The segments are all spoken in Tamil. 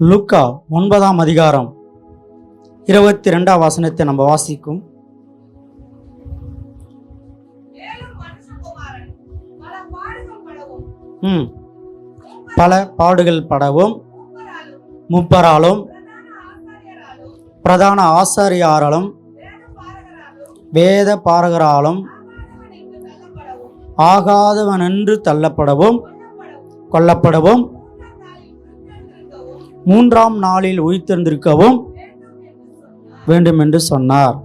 லுக்கா ஒன்பதாம் அதிகாரம் இருபத்தி ரெண்டாம் வசனத்தை நம்ம வாசிக்கும். பல பாடுகள் படவும் ம். பல பாடுகள் படவும் முப்பராலும் பிரதான ஆசாரியாராலும் வேத பாரகராலும் ஆகாதவனென்று தள்ளப்படவும் ஆகாதவன் என்று தள்ளப்படவும் கொல்லப்படவும் மூன்றாம் நாளில் உயிர்த்தெழுந்திருக்கவும் வேண்டும் என்று சொன்னார்.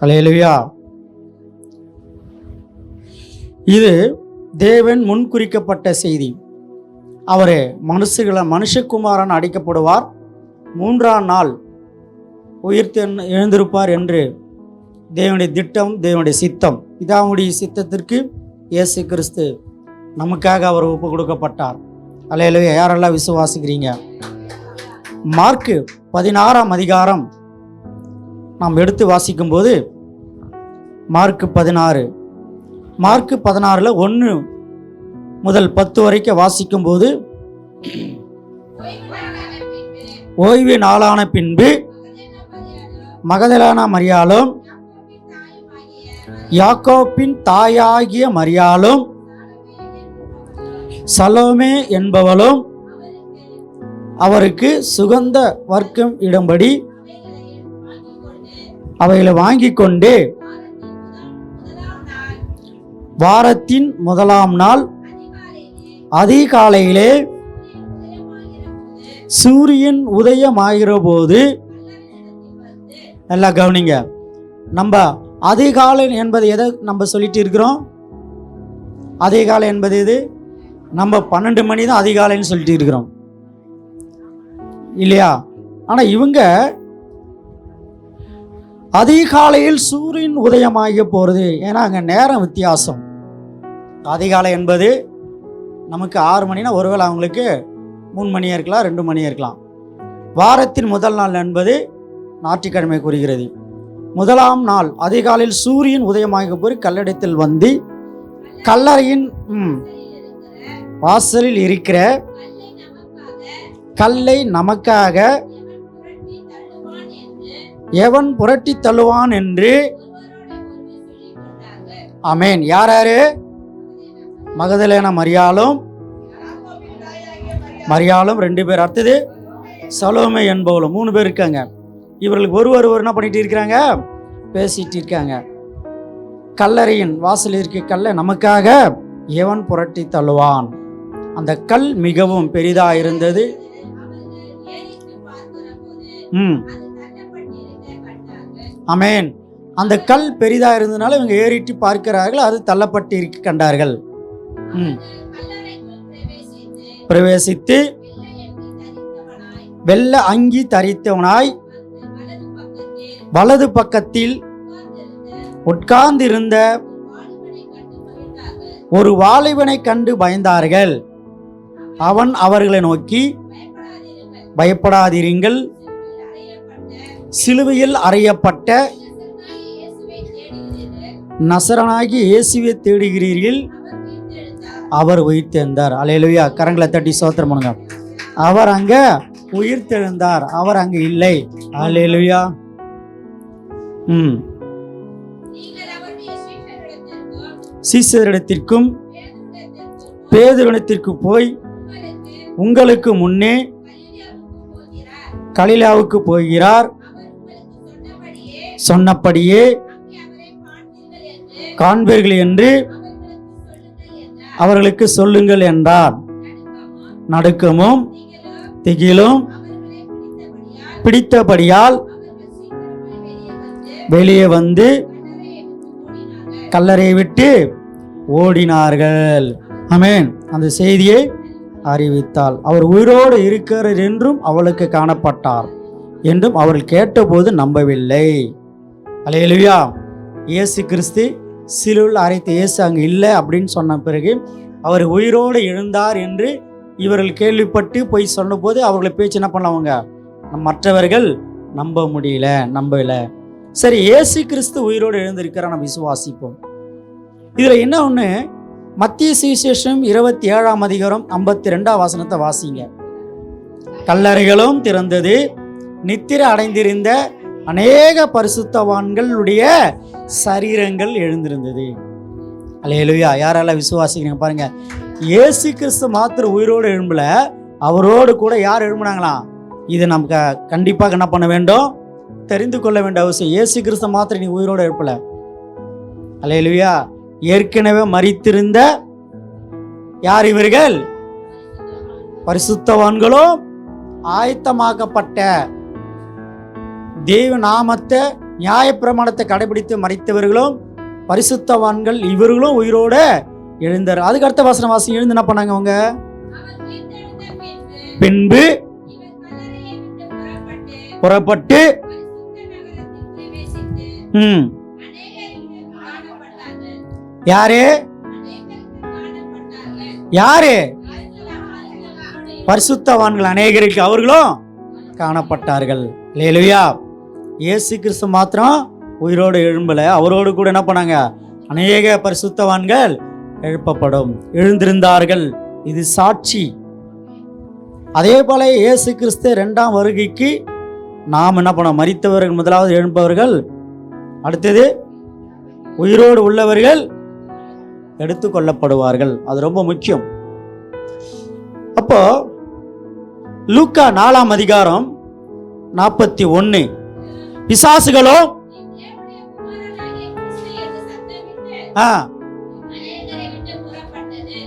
அலையலுவியா இது தேவன் முன்குறிக்கப்பட்ட செய்தி. அவரே மனுஷுகளை மனுஷகுமாரன் அடிக்கப்படுவார். மூன்றாம் நாள் உயிர்த்து எழுந்திருப்பார் என்று தேவனுடைய திட்டம் தேவனுடைய சித்தம். இதாவுடைய சித்தத்திற்கு இயேசு கிறிஸ்து நமக்காக அவர் ஒப்பு கொடுக்கப்பட்டார். அலையலுயா யாரெல்லாம் விசுவாசிக்கிறீங்க? மார்க்கு பதினாறாம் அதிகாரம் நாம் எடுத்து வாசிக்கும்போது மார்க்கு பதினாறு. மார்க்கு பதினாறில் ஒன்று முதல் பத்து வரைக்கும் வாசிக்கும்போது ஓய்வு நாளான பின்பு மகதலான மரியாளும் யாக்கோப்பின் தாயாகிய மரியாளும் சலோமே என்பவளும் அவருக்கு சுகந்த வர்க்கம் இடம்படி அவைகளை வாங்கி கொண்டு வாரத்தின் முதலாம் நாள் அதிகாலையிலே சூரியன் உதயமாகிற போது நல்லா கவனிங்க. நம்ம அதிகாலை என்பது எதை நம்ம சொல்லிட்டு இருக்கிறோம்? அதிகாலை என்பது எது? நம்ம பன்னெண்டு மணி தான் அதிகாலைன்னு சொல்லிட்டு இருக்கிறோம். இல்லையா? ஆனால் இவங்க அதிகாலையில் சூரியன் உதயமாகிய போகிறது ஏன்னா அங்கே நேரம் வித்தியாசம். அதிகாலை என்பது நமக்கு ஆறு மணினா ஒருவேளை அவங்களுக்கு மூணு மணியாக இருக்கலாம் ரெண்டு மணியாக இருக்கலாம். வாரத்தின் முதல் நாள் என்பது ஞாயிற்றுக்கிழமை கூறுகிறது. முதலாம் நாள் அதிகாலையில் சூரியன் உதயமாகிய போது கல்லடத்தில் வந்து கல்லறையின் ம், வாசலில் இருக்கிற கல்லை நமக்காக எவன் புரட்டி தள்ளுவான் என்று அமேன் யார் யாரு? மகதலேன மரியாலும் மரியாளும் ரெண்டு பேர். அடுத்தது சலோமை என்பவளும். மூணு பேர் இருக்காங்க. இவர்களுக்கு ஒரு ஒருவர் என்ன பண்ணிட்டு இருக்கிறாங்க? பேசிட்டு இருக்காங்க. கல்லறையின் வாசல் இருக்க கல்லை நமக்காக எவன் புரட்டி தள்ளுவான்? அந்த கல் மிகவும் பெரிதா இருந்தது. ம். அமேன் அந்த கல் பெரிதா இருந்ததுனால இவங்க ஏறிட்டு பார்க்கிறார்கள். அது தள்ளப்பட்டு இருக்க கண்டார்கள். ம். பிரவேசித்து வெள்ள அங்கி தரித்தவனாய் வலது பக்கத்தில் உட்கார்ந்திருந்த ஒரு வாலிபனை கண்டு பயந்தார்கள். அவன் அவர்களை நோக்கி பயப்படாதிருங்கள். சிலுவையில் அறையப்பட்ட நசரனாகி இயேசுவை தேடுகிறீர்கள். அவர் உயிர்த்தெழுந்தார் அலையலுயா கரங்களை தட்டி சோத்திரம் பண்ணுங்க. அவர் அங்க உயிர்த்தெழுந்தார் அவர் அங்க இல்லை. அலையலுயா ம். சீசரிடத்திற்கும் பேதுரிடத்திற்கு போய் உங்களுக்கு முன்னே கலிலாவுக்கு போகிறார். சொன்னபடியே காண்பீர்கள் என்று அவர்களுக்கு சொல்லுங்கள் என்றார். நடுக்கமும் திகிலும் பிடித்தபடியால் வெளியே வந்து கல்லறை விட்டு ஓடினார்கள். அமேன் அந்த செய்தியை அறிவித்தாள் அவர் உயிரோடு இருக்கிறார் என்றும் அவளுக்கு காணப்பட்டார் என்றும் அவள் கேட்டபோது நம்பவில்லை. அலையலுவியா இயேசு கிறிஸ்து சிலுவில் அரைத்த இயேசு அங்கே இல்லை அப்படின்னு சொன்ன பிறகு அவர் உயிரோடு எழுந்தார் என்று இவர்கள் கேள்விப்பட்டு போய் சொன்னபோது அவர்களை பேச்சு என்ன பண்ணவங்க? மற்றவர்கள் நம்ப முடியல நம்பல சரி இயேசு கிறிஸ்து உயிரோடு எழுந்திருக்கிறார் நம்ம விசுவாசிப்போம். இதில் என்ன ஒன்று மத்திய சுவிசேஷம் இருபத்தி ஏழாம் அதிகாரம் ஐம்பத்தி ரெண்டாம் வசனத்தை வாசிங்க. கல்லறைகளும் திறந்தது. நித்திர அடைந்திருந்த அநேக பரிசுத்தவான்களுடைய சரீரங்கள் எழுந்திருந்தது. அல்லேலூயா யாரெல்லாம் விசுவாசிக்கிறீங்க பாருங்க. இயேசு கிறிஸ்து மாத்திர உயிரோடு எழும்பல. அவரோடு கூட யார் எழும்புனாங்களாம் இது நமக்கு கண்டிப்பாக என்ன பண்ண வேண்டும்? தெரிந்து கொள்ள வேண்டிய அவசியம். இயேசு கிறிஸ்து மாத்திரை நீ உயிரோடு எழுப்பல. அல்லேலூயா ஏற்கனவே மறித்திருந்த யார் இவர்கள்? பரிசுத்தவான்களும் ஆயத்தமாக்கப்பட்ட தேவ நாமத்தை நியாயப்பிரமாணத்தை கடைபிடித்து மறைத்தவர்களும் பரிசுத்தவான்கள் இவர்களும் உயிரோட எழுந்தார். அதுக்கு அடுத்த வாசன வாசம் எழுந்து என்ன பண்ணாங்க அவங்க? பின்பு புறப்பட்டு ம் யாரு? யாரு? பரிசுத்தவான்கள் அநேகருக்கு அவர்களும் காணப்பட்டார்கள். லேலுயா இயேசு கிறிஸ்து மாத்திரம் உயிரோடு எழும்பலை. அவரோடு கூட என்ன பண்ணாங்க? அநேக பரிசுத்தவான்கள் எழுப்பப்படும். எழுந்திருந்தார்கள். இது சாட்சி. அதே போல இயேசு கிறிஸ்து ரெண்டாம் வருகைக்கு நாம் என்ன பண்ணோம்? மரித்தவர்கள் முதலாவது எழுப்பவர்கள் அடுத்தது உயிரோடு உள்ளவர்கள் எடுத்துக்கொள்ளப்படுவார்கள். அது ரொம்ப முக்கியம். அப்போ லூக்கா நாலாம் அதிகாரம் நாற்பத்தி ஒன்று பிசாசுகளோ? ஆ.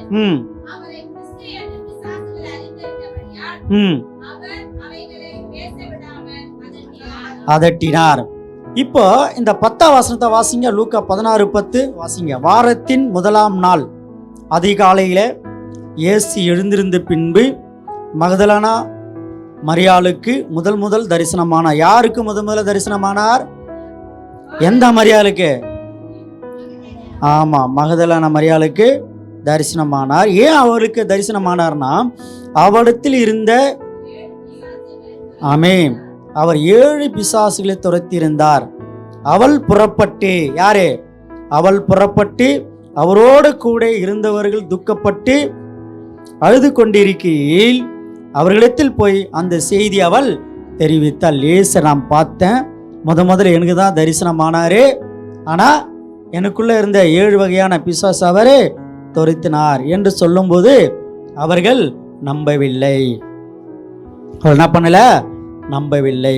ம். அதட்டினார். இப்போ இந்த பத்தாம் வசனத்தை வாசிங்க. லூக்கா பதினாறு பத்து. வாசிங்க. வாரத்தின் முதலாம் நாள். அதிகாலையில் இயேசு எழுந்திருந்த பின்பு மகதலானா மரியாளுக்கு முதல் முதல் தரிசனமானார். யாருக்கு முதல் முதல்ல தரிசனமானார்? எந்த மரியாளுக்கு? ஆமாம் மகதலான மரியாளுக்கு தரிசனமானார். ஏன் அவருக்கு தரிசனமானார்னா அவரிடத்தில் இருந்த ஆமென். அவர் ஏழு பிசாசுகளை துரத்தியிருந்தார். அவள் புறப்பட்டு யாரு? அவள் புறப்பட்டு அவரோடு கூட இருந்தவர்கள் துக்கப்பட்டு அழுது கொண்டிருக்கையில் அவர்களிடத்தில் போய் அந்த செய்தி அவள் தெரிவித்தாள். லேச நான் பார்த்தேன். முத முதல்ல எனக்கு தான் தரிசனமானாரு. ஆனால் எனக்குள்ள இருந்த ஏழு வகையான பிசாஸ் அவரே துரத்தினார் என்று சொல்லும்போது அவர்கள் நம்பவில்லை. அவர் என்ன பண்ணல? நம்பவில்லை.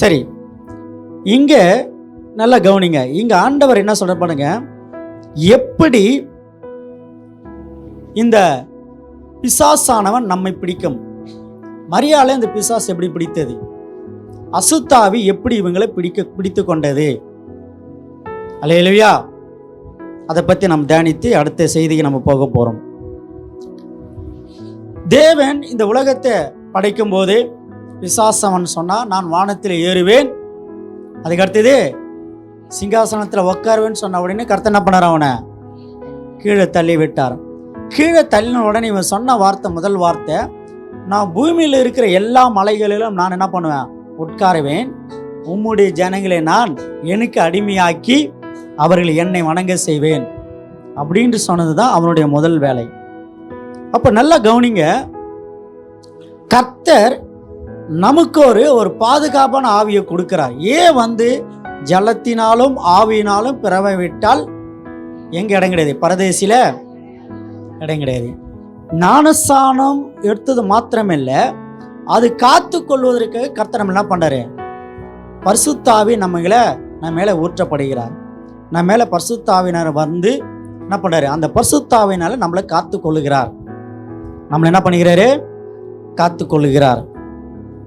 சரி இங்கே நல்லா கவனிங்க. இங்கே ஆண்டவர் என்ன சொல்ற பாருங்க எப்படி இந்த பிசாசானவன் நம்மை பிடிக்கும்? மரியாதை இந்த பிசாஸ் எப்படி பிடித்தது? அசுத்தாவி எப்படி இவங்களை பிடிக்க பிடித்து கொண்டது? அலையலுவியா அதை பற்றி நாம் தியானித்து அடுத்த செய்திக்கு நம்ம போக போகிறோம் தேவன் இந்த உலகத்தை படைக்கும் போது பிசாசவன் சொன்னால் நான் வானத்தில் ஏறுவேன். அதுக்கு அடுத்தது சிங்காசனத்தில் உட்காருவேன்னு சொன்ன உடனே கர்த்தர் என்ன பண்ணார் அவனை? கீழே தள்ளி விட்டார். கீழே தள்ளின உடனே இவன் சொன்ன வார்த்தை முதல் வார்த்தை நான் பூமியில் இருக்கிற எல்லா மலைகளிலும் நான் என்ன பண்ணுவேன்? உட்காருவேன். உம்முடைய ஜனங்களை நான் எனக்கு அடிமையாக்கி அவர்கள் என்னை வணங்க செய்வேன். அப்படின்ட்டு சொன்னது தான் அவனுடைய முதல் வேலை. அப்போ நல்லா கவனிங்க கர்த்தர் நமக்கு ஒரு ஒரு பாதுகாப்பான ஆவியை கொடுக்கிறார். ஏன் வந்து ஜலத்தினாலும் ஆவியினாலும் பிறவை விட்டால் எங்கே இடம் கிடையாது? பரதேசியில் இடம் கிடையாது. ஞானஸ்தானம் எடுத்தது மாத்திரமில்லை அது காத்து கொள்வதற்கு கர்த்தனம் நம்ம என்ன பண்றாரு? பர்சுத்தாவி நம்மளை நம்ம மேலே ஊற்றப்படுகிறார். நம்ம மேலே பர்சுத்தாவினர் வந்து என்ன பண்ணுறாரு அந்த பரிசுத்தாவினால நம்மளை காத்து கொள்ளுகிறார். நம்மளை என்ன பண்ணுகிறாரு? காத்து கொள்ளுகிறார்.